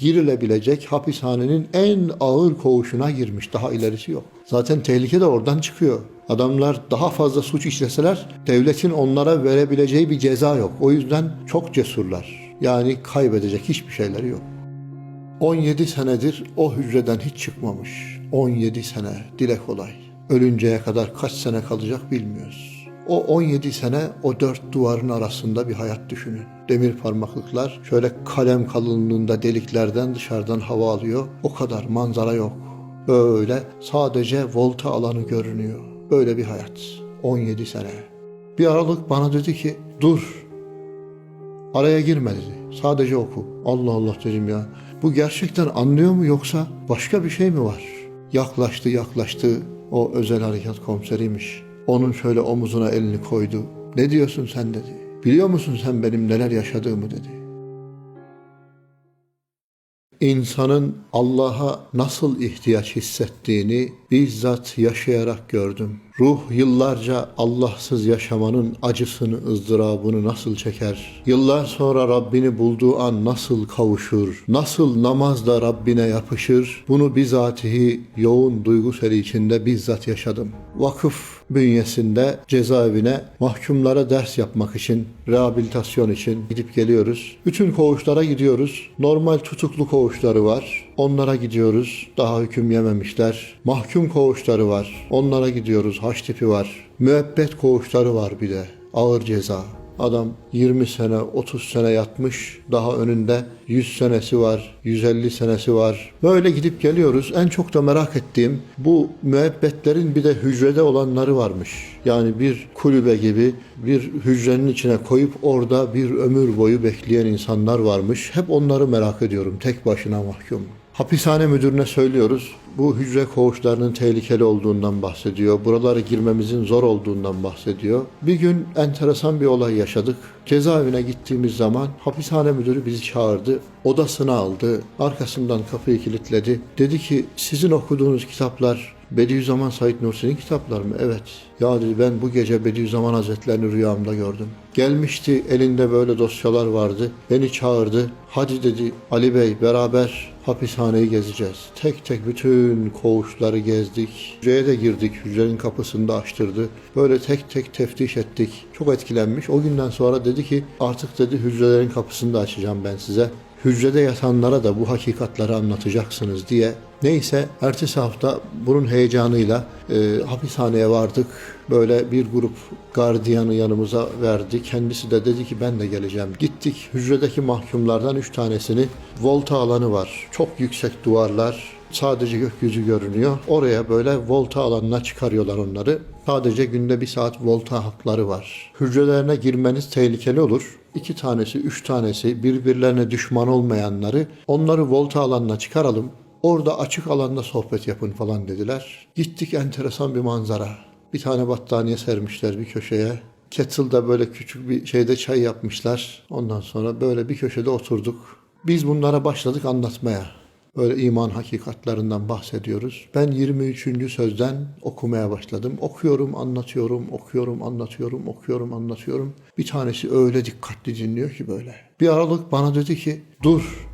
girilebilecek hapishanenin en ağır koğuşuna girmiş. Daha ilerisi yok. Zaten tehlike de oradan çıkıyor. Adamlar daha fazla suç işleseler devletin onlara verebileceği bir ceza yok. O yüzden çok cesurlar. Yani kaybedecek hiçbir şeyleri yok. 17 senedir o hücreden hiç çıkmamış. 17 sene dile kolay. Ölünceye kadar kaç sene kalacak bilmiyoruz. O 17 sene o dört duvarın arasında bir hayat düşünün. Demir parmaklıklar şöyle kalem kalınlığında deliklerden dışarıdan hava alıyor. O kadar manzara yok. Böyle sadece volta alanı görünüyor. Böyle bir hayat. 17 sene. Bir aralık bana dedi ki dur Araya girme dedi. Sadece oku. Allah Allah dedim ya. Bu gerçekten anlıyor mu yoksa başka bir şey mi var? Yaklaştı yaklaştı. O özel harekat komiseriymiş. Onun şöyle omuzuna elini koydu. Ne diyorsun sen dedi. Biliyor musun sen benim neler yaşadığımı dedi. İnsanın Allah'a nasıl ihtiyaç hissettiğini bizzat yaşayarak gördüm. Ruh yıllarca Allahsız yaşamanın acısını, ızdırabını nasıl çeker? Yıllar sonra Rabbini bulduğu an nasıl kavuşur? Nasıl namazda Rabbine yapışır? Bunu bizatihi yoğun duygu içinde bizzat yaşadım. Vakıf bünyesinde cezaevine mahkumlara ders yapmak için, rehabilitasyon için gidip geliyoruz. Bütün koğuşlara gidiyoruz. Normal tutuklu koğuşları var. Onlara gidiyoruz. Daha hüküm yememişler. Mahkum koğuşları var. Onlara gidiyoruz. Haç tipi var. Müebbet koğuşları var bir de. Ağır ceza. Adam 20 sene, 30 sene yatmış. Daha önünde 100 senesi var, 150 senesi var. Böyle gidip geliyoruz. En çok da merak ettiğim bu müebbetlerin bir de hücrede olanları varmış. Yani bir kulübe gibi bir hücrenin içine koyup orada bir ömür boyu bekleyen insanlar varmış. Hep onları merak ediyorum. Tek başına mahkum. Hapishane müdürüne söylüyoruz. Bu hücre koğuşlarının tehlikeli olduğundan bahsediyor. Buralara girmemizin zor olduğundan bahsediyor. Bir gün enteresan bir olay yaşadık. Cezaevine gittiğimiz zaman hapishane müdürü bizi çağırdı. Odasına aldı. Arkasından kapıyı kilitledi. Dedi ki sizin okuduğunuz kitaplar Bediüzzaman Said Nursi'nin kitapları mı? Evet. Ya dedi ben bu gece Bediüzzaman Hazretlerini rüyamda gördüm. Gelmişti elinde böyle dosyalar vardı. Beni çağırdı. Hadi dedi Ali Bey beraber hapishaneyi gezeceğiz. Tek tek bütün koğuşları gezdik. Hücreye de girdik. Hücrenin kapısını da açtırdı. Böyle tek tek teftiş ettik. Çok etkilenmiş. O günden sonra dedi ki artık dedi hücrelerin kapısını da açacağım ben size hücrede yatanlara da bu hakikatleri anlatacaksınız diye. Neyse ertesi hafta bunun heyecanıyla e, hapishaneye vardık. Böyle bir grup gardiyanı yanımıza verdi. Kendisi de dedi ki ben de geleceğim. Gittik hücredeki mahkumlardan üç tanesini volta alanı var. Çok yüksek duvarlar, sadece gökyüzü görünüyor. Oraya böyle volta alanına çıkarıyorlar onları. Sadece günde bir saat volta hakları var. Hücrelerine girmeniz tehlikeli olur. İki tanesi, üç tanesi birbirlerine düşman olmayanları onları volta alanına çıkaralım. Orada açık alanda sohbet yapın falan dediler. Gittik enteresan bir manzara. Bir tane battaniye sermişler bir köşeye. Kettle'da böyle küçük bir şeyde çay yapmışlar. Ondan sonra böyle bir köşede oturduk. Biz bunlara başladık anlatmaya. Böyle iman hakikatlerinden bahsediyoruz. Ben 23. sözden okumaya başladım. Okuyorum, anlatıyorum, okuyorum, anlatıyorum, okuyorum, anlatıyorum. Bir tanesi öyle dikkatli dinliyor ki böyle. Bir aralık bana dedi ki dur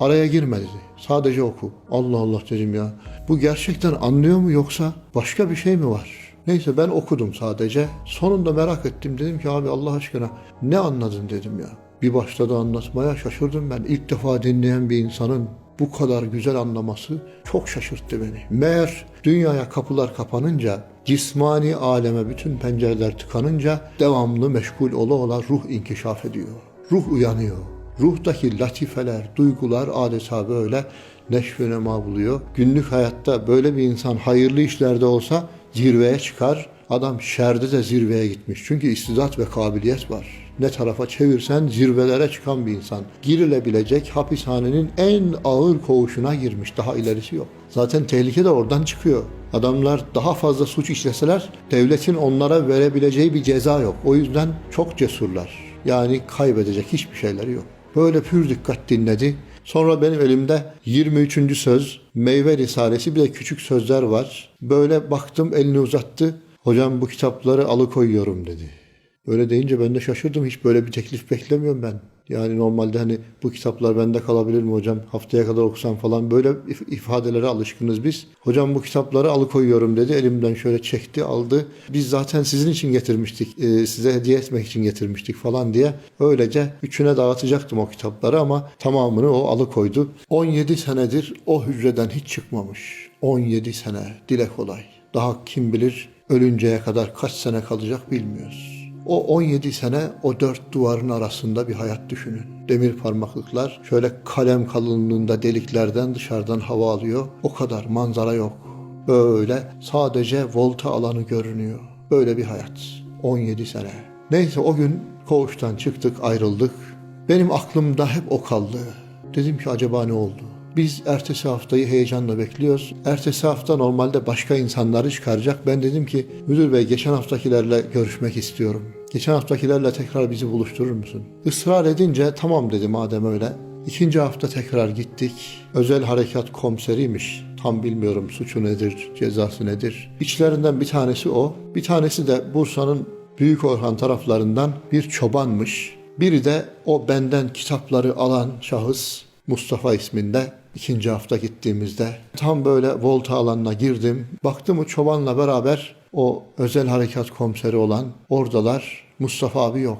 Araya girme dedi. Sadece oku. Allah Allah dedim ya. Bu gerçekten anlıyor mu yoksa başka bir şey mi var? Neyse ben okudum sadece. Sonunda merak ettim. Dedim ki abi Allah aşkına ne anladın dedim ya. Bir başladı anlatmaya şaşırdım ben. İlk defa dinleyen bir insanın bu kadar güzel anlaması çok şaşırttı beni. Meğer dünyaya kapılar kapanınca, cismani aleme bütün pencereler tıkanınca devamlı meşgul ola ola ruh inkişaf ediyor. Ruh uyanıyor. Ruhtaki latifeler, duygular adeta böyle neşve nema buluyor. Günlük hayatta böyle bir insan hayırlı işlerde olsa zirveye çıkar. Adam şerde de zirveye gitmiş. Çünkü istidat ve kabiliyet var. Ne tarafa çevirsen zirvelere çıkan bir insan. Girilebilecek hapishanenin en ağır koğuşuna girmiş. Daha ilerisi yok. Zaten tehlike de oradan çıkıyor. Adamlar daha fazla suç işleseler devletin onlara verebileceği bir ceza yok. O yüzden çok cesurlar. Yani kaybedecek hiçbir şeyleri yok. Böyle pür dikkat dinledi. Sonra benim elimde 23. söz, meyve risalesi bir de küçük sözler var. Böyle baktım elini uzattı. Hocam bu kitapları alıkoyuyorum dedi. Öyle deyince ben de şaşırdım. Hiç böyle bir teklif beklemiyorum ben. Yani normalde hani bu kitaplar bende kalabilir mi hocam? Haftaya kadar okusam falan böyle if- ifadelere alışkınız biz. Hocam bu kitapları alıkoyuyorum dedi. Elimden şöyle çekti aldı. Biz zaten sizin için getirmiştik. e, size hediye etmek için getirmiştik falan diye. Öylece üçüne dağıtacaktım o kitapları ama tamamını o alıkoydu. 17 senedir o hücreden hiç çıkmamış. 17 sene dile kolay. Daha kim bilir ölünceye kadar kaç sene kalacak bilmiyoruz. O 17 sene o dört duvarın arasında bir hayat düşünün. Demir parmaklıklar şöyle kalem kalınlığında deliklerden dışarıdan hava alıyor. O kadar manzara yok. Böyle sadece volta alanı görünüyor. Böyle bir hayat. 17 sene. Neyse o gün koğuştan çıktık ayrıldık. Benim aklımda hep o kaldı. Dedim ki acaba ne oldu? Biz ertesi haftayı heyecanla bekliyoruz. Ertesi hafta normalde başka insanları çıkaracak. Ben dedim ki müdür bey geçen haftakilerle görüşmek istiyorum. Geçen haftakilerle tekrar bizi buluşturur musun? Israr edince tamam dedi madem öyle. İkinci hafta tekrar gittik. Özel harekat komiseriymiş. Tam bilmiyorum suçu nedir, cezası nedir. İçlerinden bir tanesi o. Bir tanesi de Bursa'nın Büyük Orhan taraflarından bir çobanmış. Biri de o benden kitapları alan şahıs Mustafa isminde ikinci hafta gittiğimizde tam böyle volta alanına girdim. Baktım o çobanla beraber o özel harekat komiseri olan oradalar. Mustafa abi yok.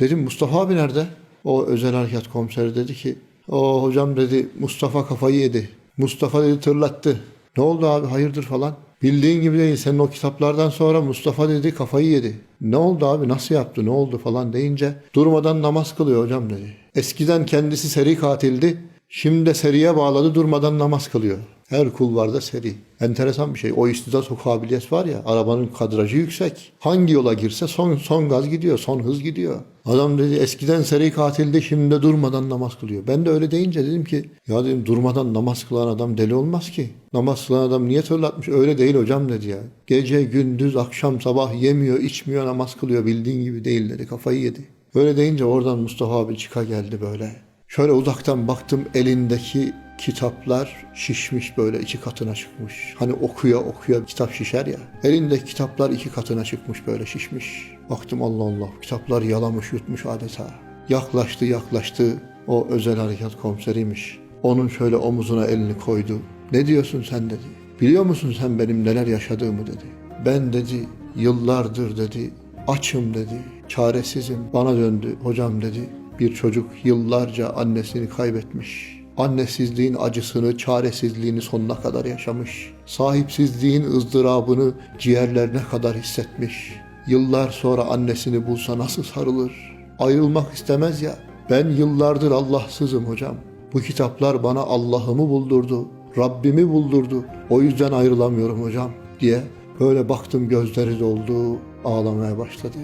Dedim Mustafa abi nerede? O özel harekat komiseri dedi ki o hocam dedi Mustafa kafayı yedi. Mustafa dedi tırlattı. Ne oldu abi hayırdır falan. Bildiğin gibi değil senin o kitaplardan sonra Mustafa dedi kafayı yedi. Ne oldu abi nasıl yaptı ne oldu falan deyince durmadan namaz kılıyor hocam dedi. Eskiden kendisi seri katildi. Şimdi de seriye bağladı durmadan namaz kılıyor. Her kulvarda seri. Enteresan bir şey. O istidat o kabiliyet var ya arabanın kadrajı yüksek. Hangi yola girse son son gaz gidiyor, son hız gidiyor. Adam dedi eskiden seri katildi şimdi de durmadan namaz kılıyor. Ben de öyle deyince dedim ki ya dedim durmadan namaz kılan adam deli olmaz ki. Namaz kılan adam niye tırlatmış? Öyle değil hocam dedi ya. Gece, gündüz, akşam, sabah yemiyor, içmiyor, namaz kılıyor. Bildiğin gibi değil dedi. Kafayı yedi. Öyle deyince oradan Mustafa abi çıka geldi böyle. Şöyle uzaktan baktım elindeki kitaplar şişmiş böyle iki katına çıkmış. Hani okuya okuya kitap şişer ya. Elindeki kitaplar iki katına çıkmış böyle şişmiş. Baktım Allah Allah kitaplar yalamış yutmuş adeta. Yaklaştı yaklaştı o özel harekat komiseriymiş. Onun şöyle omuzuna elini koydu. Ne diyorsun sen dedi. Biliyor musun sen benim neler yaşadığımı dedi. Ben dedi yıllardır dedi açım dedi. Çaresizim. Bana döndü hocam dedi. Bir çocuk yıllarca annesini kaybetmiş. Annesizliğin acısını, çaresizliğini sonuna kadar yaşamış. Sahipsizliğin ızdırabını ciğerlerine kadar hissetmiş. Yıllar sonra annesini bulsa nasıl sarılır? Ayrılmak istemez ya. Ben yıllardır Allahsızım hocam. Bu kitaplar bana Allah'ımı buldurdu. Rabbimi buldurdu. O yüzden ayrılamıyorum hocam diye böyle baktım gözleri doldu, ağlamaya başladı.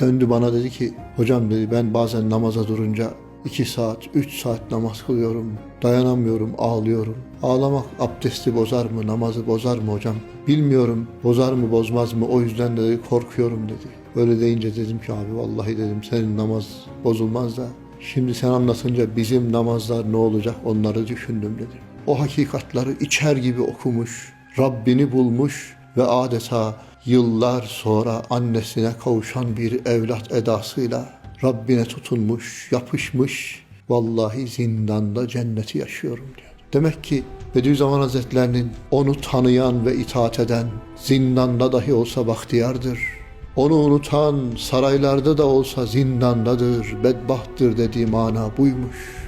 Döndü bana dedi ki hocam dedi ben bazen namaza durunca iki saat, üç saat namaz kılıyorum. Dayanamıyorum, ağlıyorum. Ağlamak abdesti bozar mı, namazı bozar mı hocam? Bilmiyorum, bozar mı bozmaz mı o yüzden de korkuyorum dedi. Öyle deyince dedim ki abi vallahi dedim senin namaz bozulmaz da şimdi sen anlatınca bizim namazlar ne olacak onları düşündüm dedim. O hakikatları içer gibi okumuş, Rabbini bulmuş ve adeta yıllar sonra annesine kavuşan bir evlat edasıyla Rabbine tutunmuş, yapışmış, vallahi zindanda cenneti yaşıyorum diyor. Demek ki Bediüzzaman Hazretlerinin onu tanıyan ve itaat eden zindanda dahi olsa bahtiyardır. Onu unutan saraylarda da olsa zindandadır, bedbahttır dediği mana buymuş.